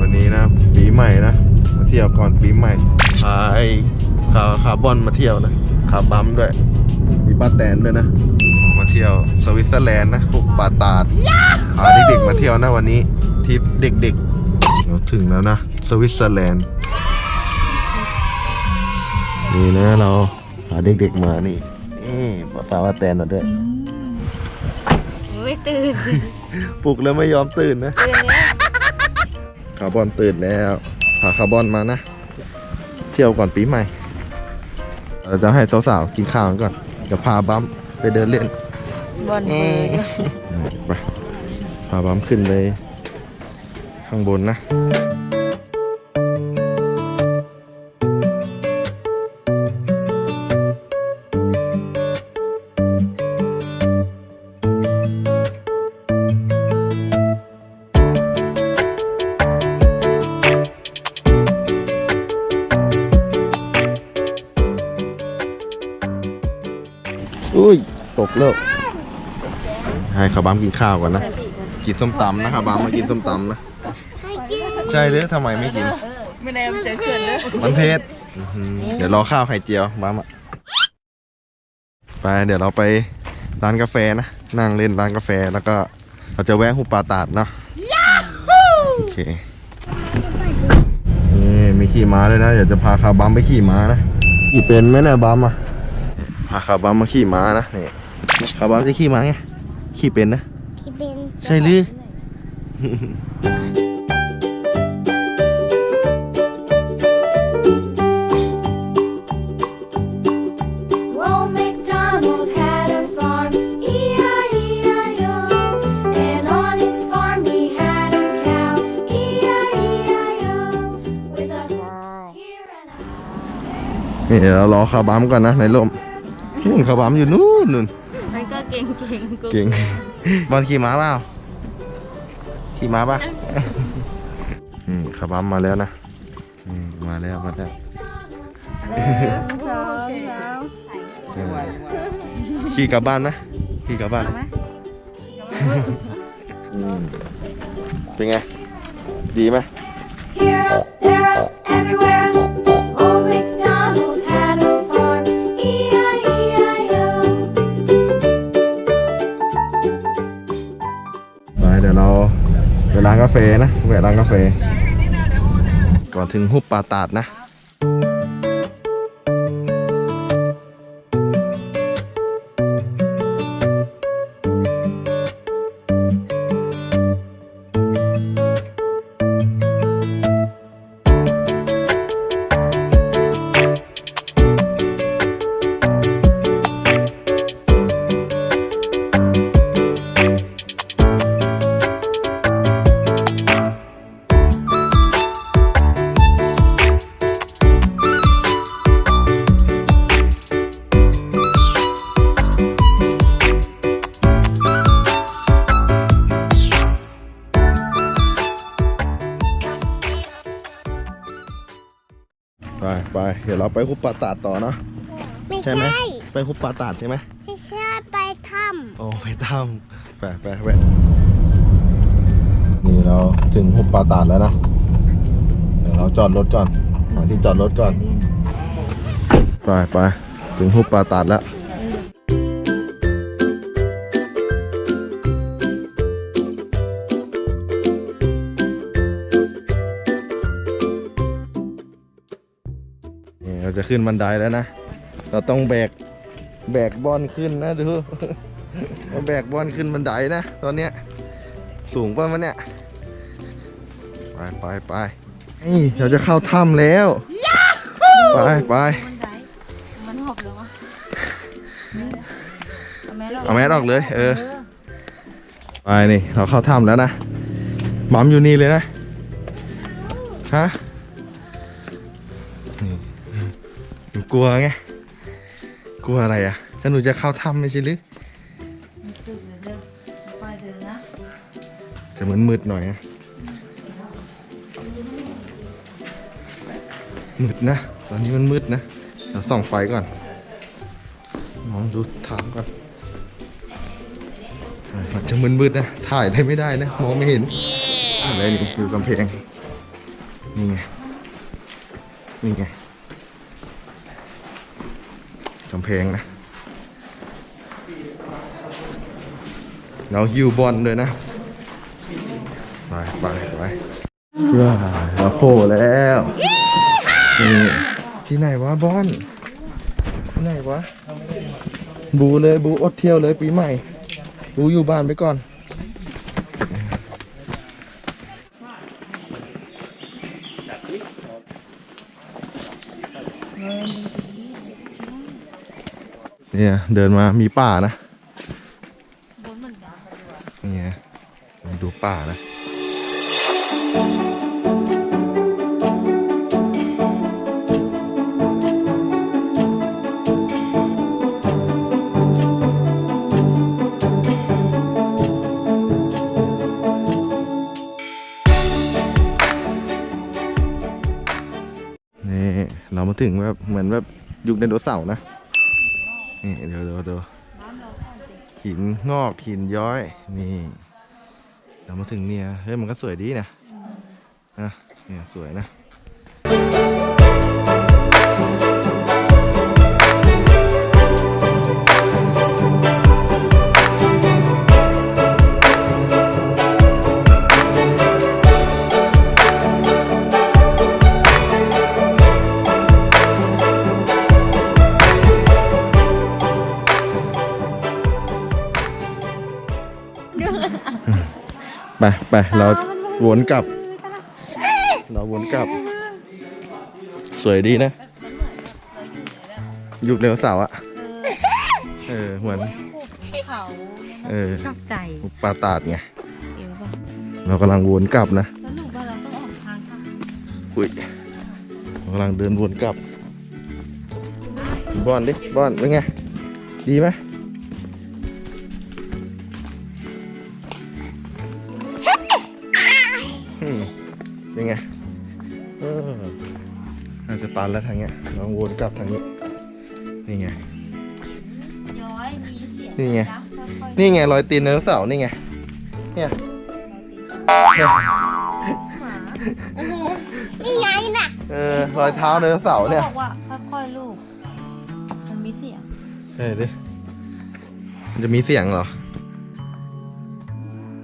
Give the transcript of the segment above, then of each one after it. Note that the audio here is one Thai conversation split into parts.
วันนี้นะปีใหม่นะมาเที่ยวก่อนปีใหม่พาไอ้คาคาร์บอนมาเที่ยวนะ คาร์บัมด้วย มีป้าแตนด้วยนะ มาเที่ยวสวิตเซอร์แลนด์นะพวกปาตาดพาเด็กๆมาเที่ยวนะวันนี้ทริปเด็กๆเราถึงแล้วนะ สวิตเซอร์แลนด์นี่นะเราพาเด็กๆมานี่นี่ป้าป้าป้าแตนมาด้วยไม่ตื่นปลุกแล้วไม่ยอมตื่นนะตื่นแล้วคาร์บอนตื่นแล้วพาคาร์บอนมานะ เที่ยวก่อนปีใหม่ เราจะให้สาวๆกินข้าวกันก่อนจะพาบัมไปเดินเล่นบอลเอไปพาบัมขึ้นไปข้างบนนะ อุ้ย ตกแล้ว ให้คาบัมกินข้าวก่อนนะ กินส้มตำนะคาบัมมากินส้มตำนะ ใช่หรือทำไมไม่กิน ไม่ได้มันจะเกินเลยมันเผ็ดอื้อหือเดี๋ยวรอข้าวไข่เจียวบัมอะไปเดี๋ยวเราไปร้านกาแฟนะ นั่งเล่นร้านกาแฟแล้วก็เราจะแวะหุบป่าตาดเนาะโอเค นี่มีขี่ม้าด้วยนะ เดี๋ยวจะพาคาบัมไปขี่ม้านะขี่เป็นไหมเนี่ยบัมอะพาคาบัมมาขี่ม้านะนี่คาบัมจะขี่ม้าไงขี่เป็นนะที่เป็นใช่หรือ Old MacDonald had a farm, E-I-E-I-O. And on his farm he had a cow, E-I-E-I-O. With a here and a นี่เดี๋ยวเรารอคาบัมก่อนนะในร่ม นู่นคาบัมอยู่นู่นนู่นมันก็เก่งเก่งๆกูเก่งบอลขี่ม้าเปล่าขี่ม้าป่ะอืมคาบัมมาแล้วนะอืมมาแล้วมาแล้วหนึ่งสองสามเออขี่กลับบ้านนะขี่กลับบ้านเอาไหมอืมเป็นไง ดีไหม Here up, there up, everywhere. านกาแฟนะแวะร้านกาแฟ ก่อนถึงหุบป่าตาดนะ เดี๋ยวเราไปหุบป่าตาดต่อเนาะไม่ใช่ใช่ไหมไปหุบป่าตาดใช่ไหมไม่ใช่ไปถ้โอ้ไปทำไปไปแวะนี่เราถึงหุบป่าตาดแล้วนะเดี๋ยวเราจอดรถก่อนหาที่จอดรถก่อนไปไปถึงหุบป่าตาดแล้ว จะขึ้นบันไดแล้วนะ เราต้องแบก แบกบอลขึ้นนะดูเราแบกบอลขึ้นบันไดนะ ตอนเนี้ย สูงป่ะมันเนี่ย ไปไปไปนี่เราจะเข้าถ้ำแล้ว ไปไปมันได้มันหกเลยวะเอาแม่เราเอาแมสออกเลย เออ ไปนี่ เราเข้าถ้ำแล้วนะบัมอยู่นี่เลยนะ ฮะ นี่ กลัวไง กลัวอะไรอะถ้าหนูจะเข้าถ้ำไม่ใช่หรือมีตึกเด้อค่อยเดินนะจะเหมือนมืดหน่อยอะมืดนะ ตอนนี้มันมืดนะเราส่องไฟก่อน มองดูทางก่อนอ่ามันจะมืดๆนะ ถ่ายได้ไม่ได้นะ มองไม่เห็น อะไรนี่อยู่กำแพง นี่ไง นี่ไง กำแพงนะ เราฮิวบอลเลยนะ ไปไปไปว้าเราโผล่แล้วนี่ที่ไหนวะบอลที่ไหนวะ บูเลยบูอดเที่ยวเลยปีใหม่ บูอยู่บ้านไปก่อน เนี่ยเดินมามีป่านะบนเหมือนกันนี่ไงมาดูป่านะนี่เรามาถึงแบบเหมือนแบบยุคไดโนเสาร์นะ นี่เดี๋ยวเดี๋ยวเดี๋ยวหินงอกหินย้อย นี่เรามาถึงเนี่ยเฮ้ยมันก็สวยดีนะนะเนี่ยสวยนะ ไปไปเราวนกลับ เราวนกลับ สวยดีนะยุคไดโนเสาร์อะเออเออเหมือนเขาเออชอบใจปลาตาดไงเดี๋ยวก่อนเรากำลังวนกลับนะแล้วหนูว่าเราต้องออกทางค่ะอุ้ยเรากำลังเดินวนกลับ บอลดิบอลเป็นไง ดีไหม เป็นไงเออน่าจะตันแล้วทางเนี้ยลองวนกลับทางนี้ นี่ไง ย้อยมีเสียงนี่ไงะค่อยๆนี่ไงรอยตีนไดโนเสาร์นี่ไง เนี่ยหมาโอ้โหเออรอยเท้าไดโนเสาร์เนี่ย ขาบอกว่าค่อยๆลูก มันมีเสียงเฮ้ยดิมันจะมีเสียงเหรอ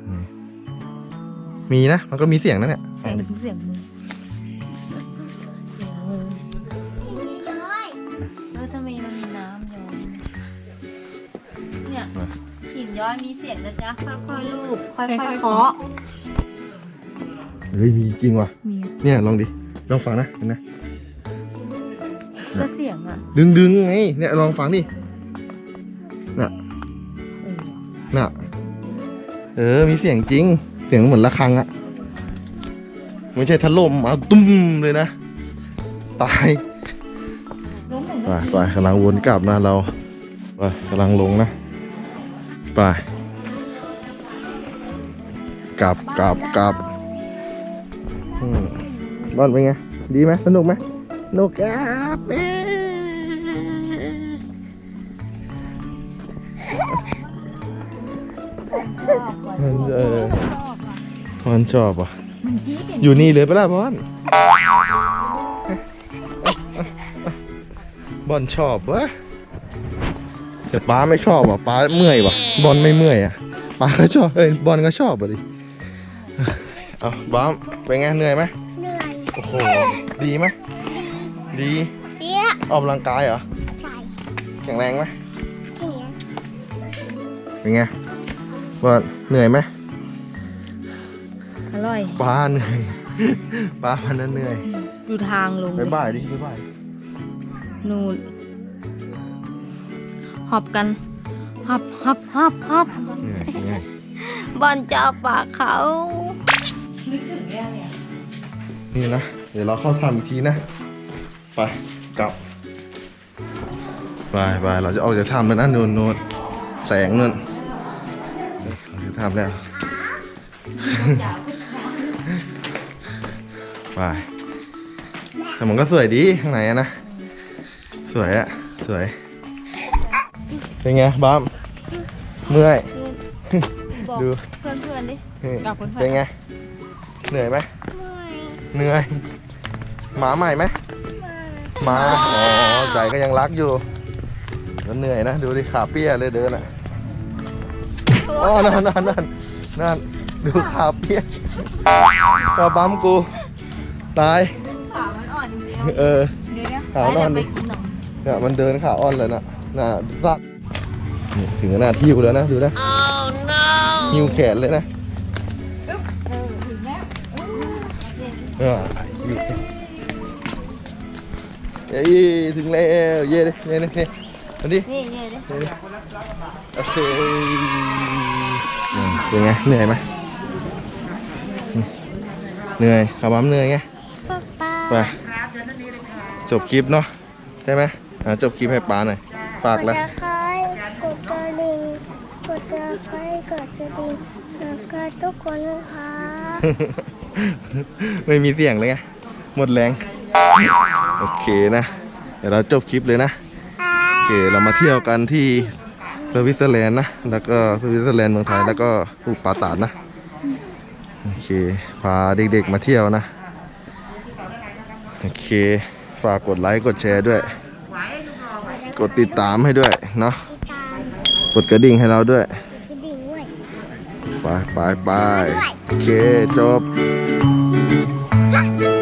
อืมมีนะ มันก็มีเสียงนะเนี่ยฟังดิ เสียงมือเสียงมือเออทำไมมันมีน้ำย้อยเนี่ยหินย้อยมีเสียงนะจ๊ะค่อยๆลูกค่อยๆเคาะเฮ้ยมีจริงว่ะ มีเนี่ยลองดิ ลองฟังนะเห็นนะก็เสียงอะ ดึงดึงไง เนี่ยลองฟังดิ น่ะเออน่ะ เออ มีเสียงจริง เสียงเหมือนระฆังอะ ไม่ใช่ถล่มเอาตุ้มเลยนะ ตายล้มเหมือนไปไปกำลังวนกลับนะเราไปกำลังลงนะไปกลับกลับกลับอืมบอลเป็นไง ดีไหมสนุกไหมสนุกครับเอ้มันเออพอนชอบอะ อยู่นี่เลยปะล่ะบอลบอลชอบวะแต่ป้าไม่ชอบอะป้าเมื่อยวะบอลไม่เมื่อยอะป้าก็ชอบเอ้ยบอลก็ชอบอะดิเอาบ้ามเป็นไงเหนื่อยไหมเหนื่อยโอ้โหดีไหมดีเปี้ยออกกำลังกายเหรอใส่แข็งแรงไหมเขียนเป็นไงบอลเหนื่อยไหมอ ร่อยป้าเหนื่อยป้าพันนั้นเหนื่อยดูทางลงบ๊ายบายดิบ๊ายบายนู่นหอบกันหอบหอบหอบหอบเหนื่อยเหนื่อยบอลจะเอาปากเขานี่นะ เดี๋ยวเราเข้าทำอีกทีนะ ไปกลับ ไปไปเราจะออกจากถ้ำแล้วนะนู่นนู่นแสงนู่นเราจะทำแล้ว ไปแต่มันก็สวยดีข้างในอะนะ สวยอะสวย เป็นไงบ้ามเมื่อย บอกดู เพื่อนๆดินี่กับเพื่อนๆเป็นไง เหนื่อยไหมเหนื่อย หมาใหม่ไหมหมาอ๋อใจก็ยังรักอยู่แล้วเหนื่อยนะ ดูดิขาเปี้ยเลยเดินอะอ๋อนั่นนั่นนั่นนั่นดูขาเปี้ยขาปั๊มกู ตาย ขามันอ่อนจริงเออๆเดี๋ยวขานอนดิ ไปกินนมเนี่ยมันเดินขาอ่อนเลยนะน่ะซักนี่ถึงขนาดหิวแล้วนะ ดูนะหิวแขนเลยนะเออถึงแล้วเออหิวเย้ถึงแล้ว เย้ดิเย้ดิเย้มาดิ นี่เนี่ยดิเย้ดิโอเคอืมเป็นไง เหนื่อยไหมอืมเหนื่อยขับบัมเหนื่อยไง ไปจบคลิปเนาะใช่ไหมอ่าจบคลิปให้ป้าหน่อยฝากแล้วกดตะไคร้กดกระดิ่งกดตะไคร้กดกระดิ่งหากกทุกคนนะคะไม่มีเสียงเลยไงหมดแรงโอเคนะ เดี๋ยวเราจบคลิปเลยนะโอเคเรามาเที่ยวกันที่สวิตเซอร์แลนด์นะ แล้วก็สวิตเซอร์แลนด์เมืองไทย แล้วก็ภูปาตาดนะ โอเค พาเด็กๆมาเที่ยวนะ โอเค ฝากกดไลค์กดแชร์ด้วย กดติดตามให้ด้วยเนาะติดตามกดกระดิ่งให้เราด้วยกดกระดิ่งด้วยไปไปไปโอเคจบบ